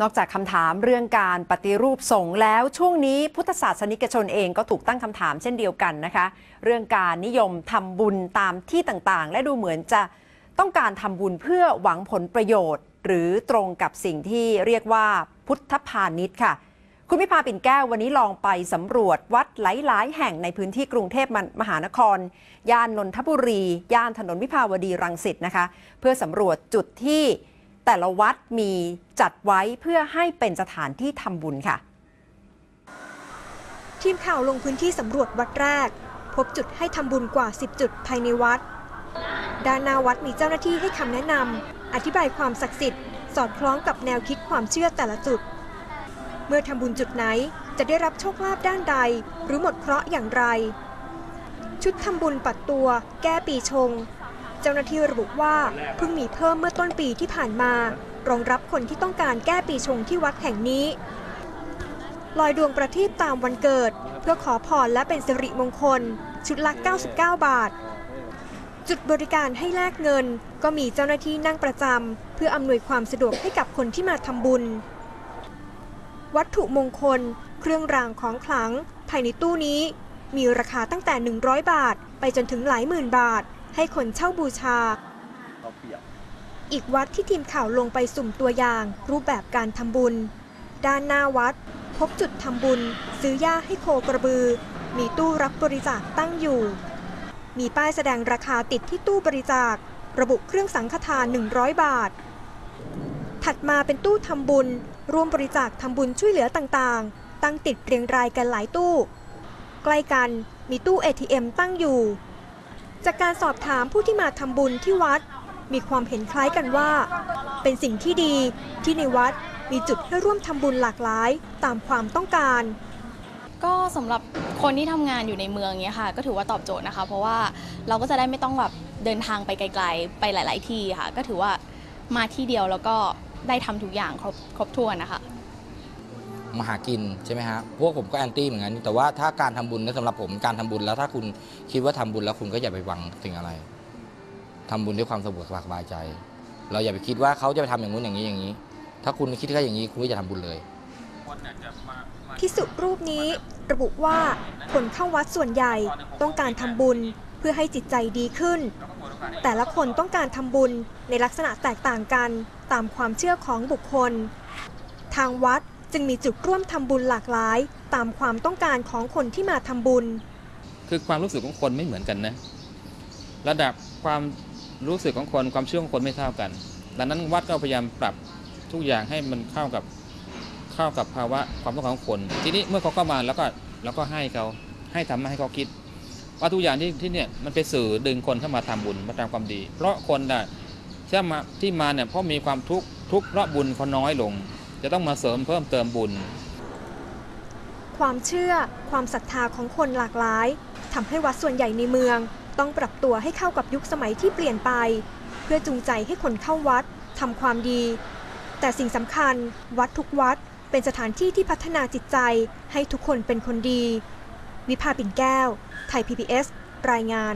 นอกจากคำถามเรื่องการปฏิรูปสงฆ์แล้วช่วงนี้พุทธศาสนิกชนเองก็ถูกตั้งคำถามเช่นเดียวกันนะคะ เรื่องการนิยมทำบุญตามที่ต่างๆ และดูเหมือนจะต้องการทำบุญเพื่อหวังผลประโยชน์ หรือตรงกับสิ่งที่เรียกว่าพุทธพาณิชย์ค่ะ คุณพิพาปิ่นแก้ววันนี้ลองไปสำรวจวัดหลายๆ แห่งในพื้นที่กรุงเทพมหานคร ย่านนนทบุรี ย่านถนนวิภาวดีรังสิตนะคะ เพื่อสำรวจจุดที่ แต่ละวัดมีจัดไว้เพื่อให้เป็นสถานที่ทำบุญค่ะ ทีมข่าวลงพื้นที่สำรวจวัดแรก พบจุดให้ทำบุญกว่า 10 จุดภายในวัด ด้านหน้าวัดมีเจ้าหน้าที่ให้คำแนะนำอธิบายความศักดิ์สิทธิ์สอดคล้องกับแนวคิดความเชื่อแต่ละจุด เมื่อทำบุญจุดไหนจะได้รับโชคลาภด้านใด หรือหมดเคราะห์อย่างไร ชุดทำบุญปัดตัว แก้ปีชง เจ้าหน้าที่ระบุว่าเพิ่งมีเพิ่มเมื่อต้นปีที่ผ่านมา รองรับคนที่ต้องการแก้ปีชงที่วัดแห่งนี้ ลอยดวงประทีปตามวันเกิด เพื่อขอพรและเป็นสิริมงคล ชุดละ 99 บาท จุดบริการให้แลกเงิน ก็มีเจ้าหน้าที่นั่งประจำเพื่ออำนวยความสะดวกให้กับคนที่มาทำบุญ วัตถุมงคล เครื่องรางของขลัง ภายในตู้นี้ มีราคาตั้งแต่ 100 บาท ไปจนถึงหลายหมื่นบาท ให้คนเช่าบูชา อีกวัดที่ทีมข่าวลงไปสุ่มตัวอย่าง รูปแบบการทำบุญ ด้านหน้าวัด พบจุดทำบุญ ซื้อหญ้าให้โคกระบือ มีตู้รับบริจาคตั้งอยู่ มีป้ายแสดงราคาติดที่ตู้บริจาค ระบุเครื่องสังฆทาน 100 บาท ถัดมาเป็นตู้ทำบุญ ร่วมบริจาคทำบุญช่วยเหลือต่างๆ ตั้งติดเรียงรายกันหลายตู้ ใกล้กันมีตู้ ATM ตั้งอยู่ จากการสอบถามผู้ที่มาทำบุญที่วัด มีความเห็นคล้ายกันว่า เป็นสิ่งที่ดีที่ในวัดมีจุดให้ร่วมทำบุญหลากหลายตามความต้องการ ก็สำหรับคนที่ทำงานอยู่ในเมืองเนี้ยค่ะ ก็ถือว่าตอบโจทย์นะคะ เพราะว่าเราก็จะได้ไม่ต้องแบบเดินทางไปไกล ๆ ไปหลาย ๆ ที่ค่ะ ก็ถือว่ามาที่เดียวแล้วก็ได้ทำทุกอย่างครบครบถ้วนนะคะ มาหากินใช่ไหมฮะพวกผมก็แอนตี้เหมือนกันแต่ว่าถ้าการทำบุญนะสำหรับผมการทำบุญแล้วถ้าคุณคิดว่าทำบุญแล้วคุณก็อย่าไปหวังถึงอะไรทำบุญด้วยความสะดวกสบายใจ เราอย่าไปคิดว่าเขาจะไปทำอย่างนู้นอย่างนี้อย่างนี้ ถ้าคุณคิดแค่อย่างนี้คุณก็อย่าทำบุญเลยพิสุรูปนี้ระบุว่าคนเข้าวัดส่วนใหญ่ต้องการทำบุญเพื่อให้จิตใจดีขึ้น แต่ละคนต้องการทำบุญในลักษณะแตกต่างกันตามความเชื่อของบุคคล ทางวัด จึงมีจุดร่วมทำบุญหลากหลาย ตามความต้องการของคนที่มาทำบุญ คือความรู้สึกของคนไม่เหมือนกันนะ ระดับความรู้สึกของคนความเชื่อของคนไม่เท่ากันดังนั้นวัดก็พยายามปรับทุกอย่างให้มันเข้ากับเข้ากับภาวะความต้องการของคน ทีนี้เมื่อเขาเข้ามาแล้วก็แล้วก็ให้เขาให้ทำให้เขาคิด ว่าทุกอย่างที่ที่เนี่ยมันเป็นสื่อดึงคนเข้ามาทำบุญมาตามความดี เพราะคนน่ะที่มาที่มาเนี่ยเพราะมีความทุกข์ทุกข์เพราะบุญเขาน้อยลง จะต้องมาเสริมเพิ่มเติมบุญ ความเชื่อ ความศรัทธาของคนหลากหลายทำให้วัดส่วนใหญ่ในเมือง ต้องปรับตัวให้เข้ากับยุคสมัยที่เปลี่ยนไป เพื่อจูงใจให้คนเข้าวัดทำความดี แต่สิ่งสำคัญ วัดทุกวัดเป็นสถานที่ที่พัฒนาจิตใจให้ทุกคนเป็นคนดี วิภาปิ่นแก้ว ไทย PBS รายงาน